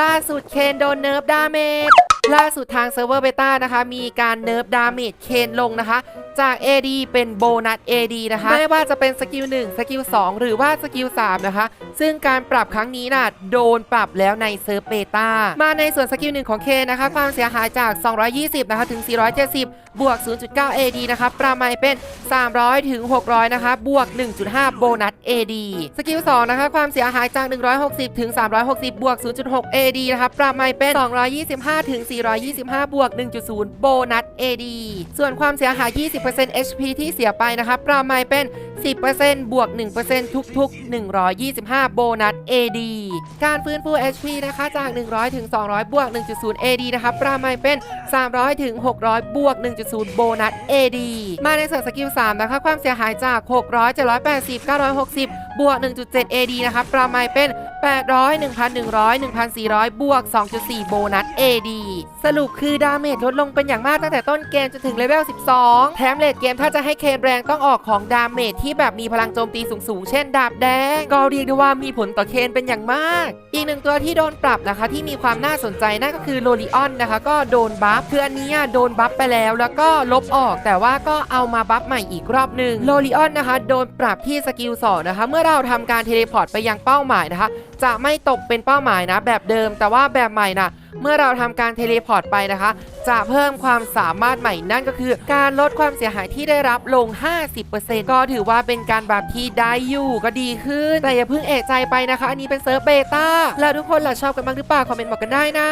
ล่าสุดเคนโดนเนิร์ฟดาเมจ ล่าสุดทางเซิร์ฟเวอร์เบต้านะคะ มีการเนิร์ฟดาเมจเคนลงนะคะ จาก AD เป็นโบนัส AD นะคะ ไม่ว่าจะเป็นสกิล1สกิล2 หรือว่าสกิล3นะคะ ซึ่งการปรับครั้งนี้น่ะโดนปรับแล้วในเซิร์ฟเบต้ามาในส่วนสกิล1ของเคนนะคะ ความเสียหายจาก 220 นะคะ ถึง 470 บวก 0.9 AD นะคะ ประมาณเป็น 300 ถึง 600 นะคะ บวก 1.5 โบนัส AD สกิล2นะคะ ความเสียหายจาก 160 ถึง 360 บวก 0.6 AD นะคะ ประมาณเป็น 225 ถึง425 บวก 1.0 โบนัส AD ส่วนความเสียหาย 20% HP ที่เสียไปนะคะประมาณเป็น 10%บวก 1%ทุกๆ 125 โบนัส AD การฟื้นฟู HP นะคะจาก 100 ถึง 200 บวก 1.0 AD นะคะประมาณเป็น 300 ถึง 600 บวก 1.0 โบนัส AD มาในส่วนสกิล 3 นะคะ ความเสียหายจาก 600 780 960 บวก 1.7 AD นะคะประมาณเป็น 800 1,100 1,400 บวก 2.4 โบนัส AD สรุปคือดาเมจลดลงเป็นอย่างมากตั้งแต่ต้นเกมจนถึงเลเวล 12 แถมเลดเกมถ้าจะให้เคนแรงต้องออกของดาเมจที่แบบมีพลังโจมตีสูงๆ เช่นดาบแดง ก็เรียกได้ว่ามีผลต่อเคนเป็นอย่างมาก อีกหนึ่งตัวที่โดนปรับนะคะ ที่มีความน่าสนใจนั่นก็คือโลลิออนนะคะ ก็โดนบัฟคืออันนี้อะโดนบัฟไปแล้ว แล้วก็ลบออก แต่ว่าก็เอามาบัฟใหม่อีกรอบหนึ่งโลลิออนนะคะ โดนปรับที่สกิล2นะคะ เมื่อเราทำการเทเลพอร์ตไปยังเป้าหมายนะคะ จะไม่ตกเป็นเป้าหมายนะ แบบเดิม แต่ว่าแบบใหม่นะ เมื่อเราทำการเทเลพอร์ตไปนะคะ จะเพิ่มความสามารถใหม่นั่นก็คือ การลดความเสียหายที่ได้รับลง 50%ก็ถือว่าเป็นการบัฟที่ได้อยู่ก็ดีขึ้น แต่อย่าเพิ่งเอะใจไปนะคะ อันนี้เป็นเซิร์ฟเบต้าแล้วทุกคนล่ะชอบกันบ้างหรือเปล่า คอมเมนต์บอกกันได้นะ